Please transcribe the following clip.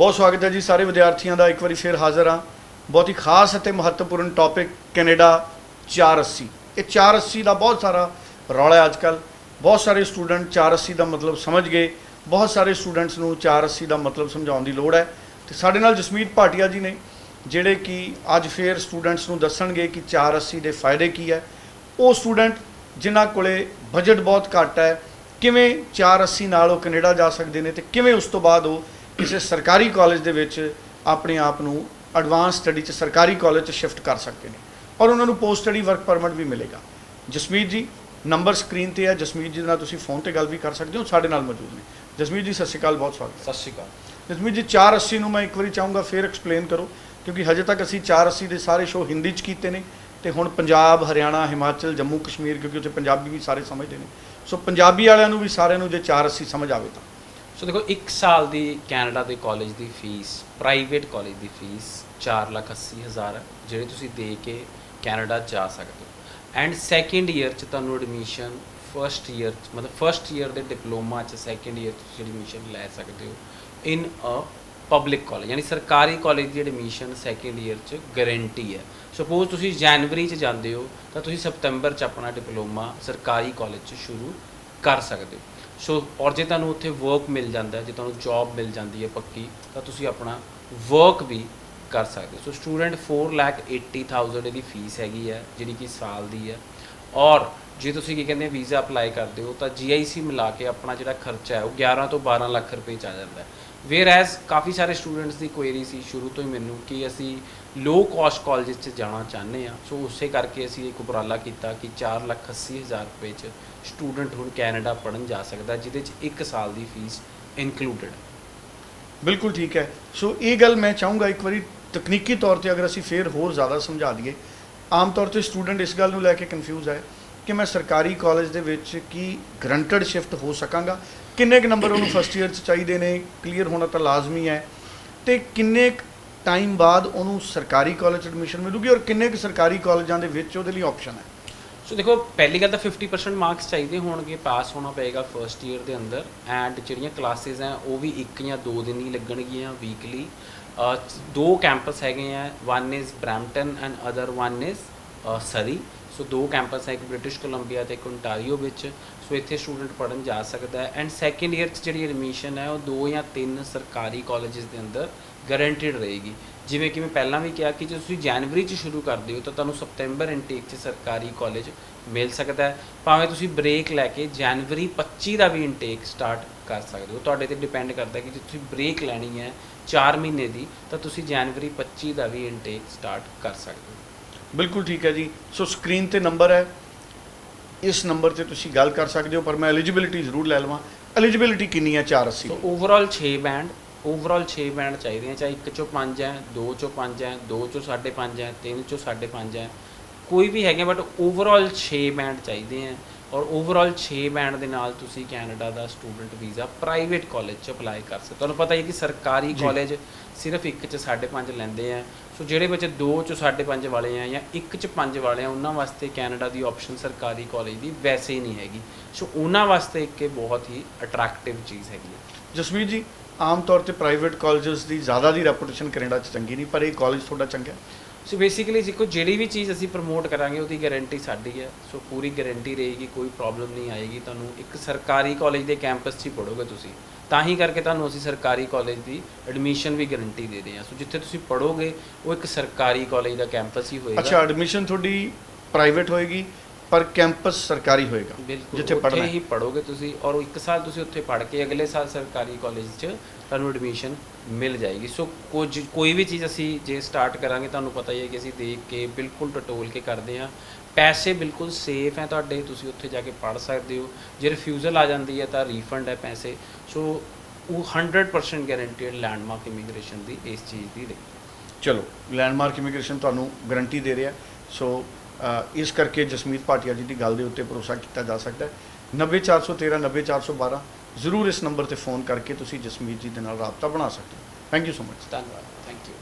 ਬਹੁਤ ਸਵਾਗਤ ਹੈ ਜੀ ਸਾਰੇ ਵਿਦਿਆਰਥੀਆਂ ਦਾ। ਇੱਕ ਵਾਰੀ ਫੇਰ ਹਾਜ਼ਰ ਹਾਂ। ਬਹੁਤ ਹੀ ਖਾਸ ਅਤੇ ਮਹੱਤਵਪੂਰਨ ਟੌਪਿਕ ਕੈਨੇਡਾ 480 ਇਹ 480 ਦਾ ਬਹੁਤ ਸਾਰਾ ਰੌਲਾ ਹੈ ਅੱਜਕੱਲ ਬਹੁਤ ਸਾਰੇ ਸਟੂਡੈਂਟ 480 ਦਾ ਮਤਲਬ ਸਮਝ ਗਏ। ਬਹੁਤ ਸਾਰੇ ਸਟੂਡੈਂਟਸ ਨੂੰ 480 ਦਾ ਮਤਲਬ ਸਮਝਾਉਣ ਦੀ ਲੋੜ ਹੈ। ਤੇ ਸਾਡੇ ਨਾਲ ਜਸਮੀਤ ਭਾਟੀਆ ਜੀ ਨੇ, ਜਿਹੜੇ ਕਿ ਅੱਜ ਫੇਰ ਸਟੂਡੈਂਟਸ ਨੂੰ ਦੱਸਣਗੇ ਕਿ 480 ਦੇ ਫਾਇਦੇ ਕੀ ਹੈ। ਉਹ ਸਟੂਡੈਂਟ ਜਿਨ੍ਹਾਂ ਕੋਲੇ ਬਜਟ ਬਹੁਤ ਘੱਟ ਹੈ, ਕਿਵੇਂ 480 ਨਾਲ ਉਹ ਕੈਨੇਡਾ ਜਾ ਸਕਦੇ ਨੇ ਤੇ ਕਿਵੇਂ ਉਸ ਤੋਂ ਬਾਅਦ ਉਹ ਕਿਸੇ ਸਰਕਾਰੀ ਕਾਲਜ ਦੇ ਵਿੱਚ ਆਪਣੇ ਆਪ ਨੂੰ ਐਡਵਾਂਸ ਸਟੱਡੀ ਚ ਸਰਕਾਰੀ ਕਾਲਜ ਚ ਸ਼ਿਫਟ ਕਰ ਸਕਦੇ ਨੇ। ਔਰ ਉਹਨਾਂ ਨੂੰ ਪੋਸਟ ਸਟੱਡੀ ਵਰਕ ਪਰਮਿਟ ਵੀ ਮਿਲੇਗਾ। ਜਸਮੀਤ ਜੀ ਨੰਬਰ ਸਕਰੀਨ ਤੇ ਹੈ। ਜਸਮੀਤ ਜੀ ਨਾਲ ਤੁਸੀਂ ਫੋਨ ਤੇ ਗੱਲ ਵੀ ਕਰ ਸਕਦੇ ਹੋ। ਸਾਡੇ ਨਾਲ ਮੌਜੂਦ ਨੇ। ਜਸਮੀਤ ਜੀ ਸਤਿ ਸ਼੍ਰੀ ਅਕਾਲ। ਬਹੁਤ ਸਵਾਗਤ ਸਤਿ ਸ਼੍ਰੀ ਅਕਾਲ। ਜਸਮੀਤ ਜੀ 480 ਨੂੰ ਮੈਂ ਇੱਕ ਵਾਰੀ ਚਾਹੂੰਗਾ ਫੇਰ ਐਕਸਪਲੇਨ ਕਰੋ। ਕਿਉਂਕਿ ਹਜੇ ਤੱਕ ਅਸੀਂ 480 ਦੇ ਸਾਰੇ ਸ਼ੋਅ ਹਿੰਦੀ ਚ ਕੀਤੇ ਨੇ ਤੇ ਹੁਣ ਪੰਜਾਬ ਹਰਿਆਣਾ ਹਿਮਾਚਲ ਜੰਮੂ ਕਸ਼ਮੀਰ ਕਿਉਂਕਿ ਉੱਥੇ ਪੰਜਾਬੀ ਵੀ ਸਾਰੇ ਸਮਝਦੇ ਨੇ। ਸੋ ਪੰਜਾਬੀ ਵਾਲਿਆਂ ਨੂੰ ਵੀ ਸਾਰਿਆਂ ਨੂੰ ਜੇ 480 ਸਮਝ ਆਵੇ ਤਾਂ। ਸੋ ਦੇਖੋ 1 ਸਾਲ ਦੀ ਕੈਨੇਡਾ ਦੇ ਕਾਲਜ ਦੀ ਫੀਸ, ਪ੍ਰਾਈਵੇਟ ਕਾਲਜ ਦੀ ਫੀਸ 480000 ਹੈ, ਜਿਹੜੀ ਤੁਸੀਂ ਦੇ ਕੇ ਕੈਨੇਡਾ ਜਾ ਸਕਦੇ ਹੋ। ਐਂਡ ਸੈਕੰਡ ਈਅਰ ਚ ਤੁਹਾਨੂੰ ਐਡਮਿਸ਼ਨ ਫਰਸਟ ਈਅਰ ਮਤਲਬ ਫਰਸਟ ਈਅਰ ਦੇ ਡਿਪਲੋਮਾ ਚ ਸੈਕੰਡ ਈਅਰ ਚ ਤੁਸੀਂ ਐਡਮਿਸ਼ਨ ਲੈ ਸਕਦੇ ਹੋ ਇਨ ਅ ਪਬਲਿਕ ਕਾਲਜ ਯਾਨੀ ਸਰਕਾਰੀ ਕਾਲਜ ਦੀ ਐਡਮਿਸ਼ਨ ਸੈਕੰਡ ਈਅਰ ਚ ਗਾਰੰਟੀ ਹੈ। ਸਪੋਜ਼ ਤੁਸੀਂ ਜਨਵਰੀ ਚ ਜਾਂਦੇ ਹੋ, ਤਾਂ ਤੁਸੀਂ ਸਤੰਬਰ ਚ ਆਪਣਾ ਡਿਪਲੋਮਾ ਸਰਕਾਰੀ ਕਾਲਜ ਚ ਸ਼ੁਰੂ ਕਰ ਸਕਦੇ ਹੋ। ਸੋ ਔਰ ਜੇ ਤੁਹਾਨੂੰ ਉੱਥੇ ਵਰਕ ਮਿਲ ਜਾਂਦਾ ਹੈ, ਜੇ ਤੁਹਾਨੂੰ ਜੌਬ ਮਿਲ ਜਾਂਦੀ ਹੈ ਪੱਕੀ, ਤਾਂ ਤੁਸੀਂ ਆਪਣਾ ਵਰਕ ਵੀ ਕਰ ਸਕਦੇ ਹੋ। ਸੋ ਸਟੂਡੈਂਟ 4 ਲੱਖ 80000 ਇਹਦੀ ਫੀਸ ਹੈਗੀ ਹੈ, ਜਿਹੜੀ ਕਿ ਸਾਲ ਦੀ ਹੈ। ਔਰ ਜੇ ਤੁਸੀਂ ਕੀ ਕਹਿੰਦੇ ਵੀਜ਼ਾ ਅਪਲਾਈ ਕਰਦੇ ਹੋ, ਤਾਂ GIC ਮਿਲਾ ਕੇ ਆਪਣਾ ਜਿਹੜਾ ਖਰਚਾ ਹੈ, ਉਹ 11 ਤੋਂ 12 ਲੱਖ ਰੁਪਏ ਚ ਆ ਜਾਂਦਾ ਹੈ। ਵੇਅਰ ਐਜ਼ ਕਾਫੀ ਸਾਰੇ ਸਟੂਡੈਂਟਸ ਦੀ ਕੁਐਰੀ ਸੀ ਸ਼ੁਰੂ ਤੋਂ ਹੀ ਮੈਨੂੰ ਕਿ ਅਸੀਂ ਲੋ ਕਾਸਟ ਕਾਲਜਸ 'ਚ ਜਾਣਾ ਚਾਹੁੰਦੇ ਆ ਸੋ ਉਸੇ ਕਰਕੇ ਅਸੀਂ ਇੱਕ ਉਪਰਾਲਾ ਕੀਤਾ ਕਿ 4 ਲੱਖ 80 ਹਜ਼ਾਰ ਰੁਪਏ 'ਚ ਸਟੂਡੈਂਟ ਹੁਣ ਕੈਨੇਡਾ ਪੜਨ ਜਾ ਸਕਦਾ, ਜਿਹਦੇ 'ਚ 1 ਸਾਲ ਦੀ ਫੀਸ ਇਨਕਲੂਡਡ ਬਿਲਕੁਲ ਠੀਕ ਹੈ। ਸੋ ਇਹ ਗੱਲ ਮੈਂ ਚਾਹੂੰਗਾ ਇੱਕ ਵਾਰੀ ਤਕਨੀਕੀ ਤੌਰ ਤੇ ਅਗਰ ਅਸੀਂ ਫੇਰ ਹੋਰ ਜ਼ਿਆਦਾ ਸਮਝਾ ਦਈਏ। ਆਮ ਤੌਰ ਤੇ ਸਟੂਡੈਂਟ ਇਸ ਗੱਲ ਨੂੰ ਲੈ ਕੇ ਕਨਫਿਊਜ਼ ਹੈ। ਕਿ ਮੈਂ ਸਰਕਾਰੀ ਕਾਲਜ ਦੇ ਵਿੱਚ ਕੀ ਗਰੰਟਡ ਸ਼ਿਫਟ ਹੋ ਸਕਾਂਗਾ? ਕਿੰਨੇ ਕੁ ਨੰਬਰ ਉਹਨੂੰ ਫਸਟ ਈਅਰ 'ਚ ਚਾਹੀਦੇ ਨੇ? ਕਲੀਅਰ ਹੋਣਾ ਤਾਂ ਲਾਜ਼ਮੀ ਹੈ। ਤੇ ਕਿੰਨੇ ਟਾਈਮ ਬਾਅਦ ਉਹਨੂੰ ਸਰਕਾਰੀ ਕਾਲਜ ਐਡਮਿਸ਼ਨ ਮਿਲੂਗੀ ਔਰ ਕਿੰਨੇ ਕੁ ਸਰਕਾਰੀ ਕਾਲਜਾਂ ਦੇ ਵਿੱਚ ਉਹਦੇ ਲਈ ਆਪਸ਼ਨ ਹੈ? ਸੋ ਦੇਖੋ, ਪਹਿਲੀ ਗੱਲ ਤਾਂ 50% ਮਾਰਕਸ ਚਾਹੀਦੇ ਹੋਣਗੇ ਪਾਸ ਹੋਣਾ ਪਏਗਾ ਫਰਸਟ ਈਅਰ ਦੇ ਅੰਦਰ ਐਂਡ ਜਿਹੜੀਆਂ ਕਲਾਸਿਸ ਹੈ, ਉਹ ਵੀ ਇੱਕ ਜਾਂ ਦੋ ਦਿਨ ਹੀ ਲੱਗਣਗੀਆਂ ਵੀਕਲੀ ਦੋ ਕੈਂਪਸ ਹੈਗੇ ਆ one is Brampton and other one is Surrey so ਦੋ ਕੈਂਪਸ ਹੈ, ਇੱਕ ਬ੍ਰਿਟਿਸ਼ ਕੋਲੰਬੀਆ ਤੇ ਇੱਕ ਓਨਟਾਰੀਓ ਵਿੱਚ। ਸੋ ਇੱਥੇ ਸਟੂਡੈਂਟ ਪੜਨ ਜਾ ਸਕਦਾ ਹੈ। ਐਂਡ ਸੈਕੰਡ ਈਅਰ 'ਚ ਜਿਹੜੀ ਐਡਮਿਸ਼ਨ ਹੈ, ਉਹ ਦੋ ਜਾਂ ਤਿੰਨ ਸਰਕਾਰੀ ਕਾਲਜਸ ਦੇ ਅੰਦਰ ਗਾਰੰਟੀਡ ਰਹੇਗੀ। ਜਿਵੇਂ ਕਿ ਮੈਂ ਪਹਿਲਾਂ ਵੀ ਕਿਹਾ ਕਿ ਜੇ ਤੁਸੀਂ ਜਨਵਰੀ 'ਚ ਸ਼ੁਰੂ ਕਰਦੇ ਹੋ, ਤਾਂ ਤੁਹਾਨੂੰ ਸਪਟੈਂਬਰ ਇਨਟੇਕ 'ਚ ਸਰਕਾਰੀ ਕਾਲਜ ਮਿਲ ਸਕਦਾ ਹੈ। ਭਾਵੇਂ ਤੁਸੀਂ ਬ੍ਰੇਕ ਲੈ ਕੇ ਜਨਵਰੀ 25 ਦਾ ਵੀ ਇਨਟੇਕ ਸਟਾਰਟ ਕਰ ਸਕਦੇ ਹੋ। ਤੁਹਾਡੇ ਤੇ ਡਿਪੈਂਡ ਕਰਦਾ ਕਿ ਜੇ ਤੁਸੀਂ ਬ੍ਰੇਕ ਲੈਣੀ ਹੈ 4 ਮਹੀਨੇ ਦੀ, ਤਾਂ ਤੁਸੀਂ ਜਨਵਰੀ 25 ਦਾ ਵੀ ਇਨਟੇਕ ਸਟਾਰਟ ਕਰ ਸਕਦੇ ਹੋ। ਬਿਲਕੁਲ ਠੀਕ ਹੈ ਜੀ। ਸੋ ਸਕਰੀਨ ਤੇ ਨੰਬਰ ਹੈ। ਇਸ ਨੰਬਰ ਤੇ ਤੁਸੀਂ ਗੱਲ ਕਰ ਸਕਦੇ ਹੋ, ਪਰ ਮੈਂ ਐਲੀਜੀਬਿਲਿਟੀ ਜ਼ਰੂਰ ਲੈ ਲਵਾਂ। ਐਲੀਜੀਬਿਲਿਟੀ ਕਿੰਨੀ ਹੈ? 480 so overall 6 band overall 6 band ਚਾਹੀਦੇ ਆ। ਚਾਹੇ 1 ਚੋਂ 5 ਹੈ 2 ਚੋਂ 5 ਹੈ 2 ਚੋਂ 5.5 ਹੈ 3 ਚੋਂ 5.5 ਹੈ। ਕੋਈ ਵੀ ਹੈਗੇ ਬਟ ਓਵਰਆਲ 6 ਬੈਂਡ ਚਾਹੀਦੇ ਆ। ਔਰ ਓਵਰਆਲ 6 ਬੈਂਡ ਦੇ ਨਾਲ ਤੁਸੀਂ ਕੈਨੇਡਾ ਦਾ ਸਟੂਡੈਂਟ ਵੀਜ਼ਾ ਪ੍ਰਾਈਵੇਟ ਕਾਲਜ 'ਚ ਅਪਲਾਈ ਕਰ ਸਕਦੇ ਤੁਹਾਨੂੰ ਪਤਾ ਹੀ ਕਿ ਸਰਕਾਰੀ। ਕਾਲਜ ਸਿਰਫ ਇੱਕ 'ਚ 5.5 ਲੈਂਦੇ ਆ। ਸੋ ਜਿਹੜੇ ਬੱਚੇ 2 'ਚ 5.5 ਵਾਲੇ ਆ ਜਾਂ ਇੱਕ 'ਚ 5 ਵਾਲੇ ਆ ਉਹਨਾਂ ਵਾਸਤੇ ਕੈਨੇਡਾ ਦੀ ਆਪਸ਼ਨ ਸਰਕਾਰੀ ਕਾਲਜ ਦੀ ਵੈਸੇ ਹੀ ਨਹੀਂ ਹੈਗੀ। ਸੋ ਉਹਨਾਂ ਵਾਸਤੇ ਇੱਕ ਇਹ ਬਹੁਤ ਹੀ ਅਟਰੈਕਟਿਵ ਚੀਜ਼ ਹੈਗੀ ਜਸਮੀਤ ਜੀ ਆਮ ਤੌਰ ਤੇ ਪ੍ਰਾਈਵੇਟ ਕਾਲਜਸ ਦੀ ਜ਼ਿਆਦਾ ਦੀ ਰੈਪੂਟੇਸ਼ਨ ਕੈਨੇਡਾ 'ਚ ਚੰਗੀ ਨਹੀਂ ਪਰ ਇਹ ਕਾਲਜ ਤੁਹਾਡਾ ਚੰਗਾ ਹੈ। ਸੋ ਬੇਸਿਕਲੀ ਜਿੱਕੋ ਜਿਹੜੀ ਵੀ ਚੀਜ਼ ਅਸੀਂ ਪ੍ਰਮੋਟ ਕਰਾਂਗੇ, ਉਹਦੀ ਗਾਰੰਟੀ ਸਾਡੀ ਹੈ। ਸੋ ਪੂਰੀ ਗਾਰੰਟੀ ਰਹੇਗੀ, ਕੋਈ ਪ੍ਰੋਬਲਮ ਨਹੀਂ ਆਏਗੀ। ਤੁਹਾਨੂੰ ਇੱਕ ਸਰਕਾਰੀ ਕਾਲਜ ਦੇ ਕੈਂਪਸ 'ਚ ਹੀ ਪੜੋਗੇ ਤੁਸੀਂ। ਤਾਂ ਹੀ ਕਰਕੇ ਤੁਹਾਨੂੰ ਅਸੀਂ ਸਰਕਾਰੀ ਕਾਲਜ ਦੀ ਐਡਮਿਸ਼ਨ ਵੀ ਗਾਰੰਟੀ ਦੇ ਰਹੇ ਹਾਂ। ਸੋ ਜਿੱਥੇ ਤੁਸੀਂ ਪੜੋਗੇ ਉਹ ਇੱਕ ਸਰਕਾਰੀ ਕਾਲਜ ਦਾ ਕੈਂਪਸ ਹੀ ਹੋਏਗਾ। ਅੱਛਾ ਐਡਮਿਸ਼ਨ ਤੁਹਾਡੀ ਪ੍ਰਾਈਵੇਟ ਹੋਏਗੀ। ਪਰ ਕੈਂਪਸ ਸਰਕਾਰੀ ਹੋਏਗਾ ਬਿਲਕੁਲ ਜਿੱਥੇ ਉੱਥੇ ਪੜ੍ਹਨਾ ਹੈ। ਹੀ ਪੜੋਗੇ ਤੁਸੀਂ ਔਰ ਇੱਕ ਸਾਲ ਤੁਸੀਂ ਉੱਥੇ ਪੜ੍ਹ ਕੇ ਅਗਲੇ ਸਾਲ ਸਰਕਾਰੀ ਕਾਲਜ 'ਚ ਤੁਹਾਨੂੰ ਐਡਮਿਸ਼ਨ ਮਿਲ ਜਾਏਗੀ। ਸੋ ਕੁਝ ਕੋਈ ਵੀ ਚੀਜ਼ ਅਸੀਂ ਜੇ ਸਟਾਰਟ ਕਰਾਂਗੇ ਤੁਹਾਨੂੰ ਪਤਾ ਹੀ ਹੈ ਕਿ ਅਸੀਂ ਦੇਖ ਕੇ ਬਿਲਕੁਲ ਟਟੋਲ ਕੇ ਕਰਦੇ ਹਾਂ। ਪੈਸੇ ਬਿਲਕੁਲ ਸੇਫ ਹੈ ਤੁਹਾਡੇ ਤੁਸੀਂ ਉੱਥੇ ਜਾ ਕੇ ਪੜ੍ਹ ਸਕਦੇ ਹੋ। ਜੇ ਰਿਫਿਊਜ਼ਲ ਆ ਜਾਂਦੀ ਹੈ ਤਾਂ ਰੀਫੰਡ ਹੈ ਪੈਸੇ। ਸੋ ਉਹ 100% ਗਾਰੰਟੀਡ ਲੈਂਡਮਾਰਕ ਇਮੀਗ੍ਰੇਸ਼ਨ ਦੀ ਇਸ ਚੀਜ਼ ਦੀ ਰਹੀ ਚਲੋ ਲੈਂਡਮਾਰਕ ਇਮੀਗ੍ਰੇਸ਼ਨ ਤੁਹਾਨੂੰ ਗਾਰੰਟੀ ਦੇ ਰਿਹਾ। ਸੋ ਇਸ ਕਰਕੇ ਜਸਮੀਤ ਭਾਟੀਆ ਜੀ ਦੀ ਗੱਲ ਦੇ ਉੱਤੇ ਭਰੋਸਾ ਕੀਤਾ ਜਾ ਸਕਦਾ ਹੈ। 90413 90412 ਜ਼ਰੂਰ ਇਸ ਨੰਬਰ ਤੇ ਫੋਨ ਕਰਕੇ ਤੁਸੀਂ ਜਸਮੀਤ ਜੀ ਦੇ ਨਾਲ ਰਾਬਤਾ ਬਣਾ ਸਕਦੇ ਹੋ। ਥੈਂਕ ਯੂ ਸੋ ਮਚ ਧੰਨਵਾਦ। Thank you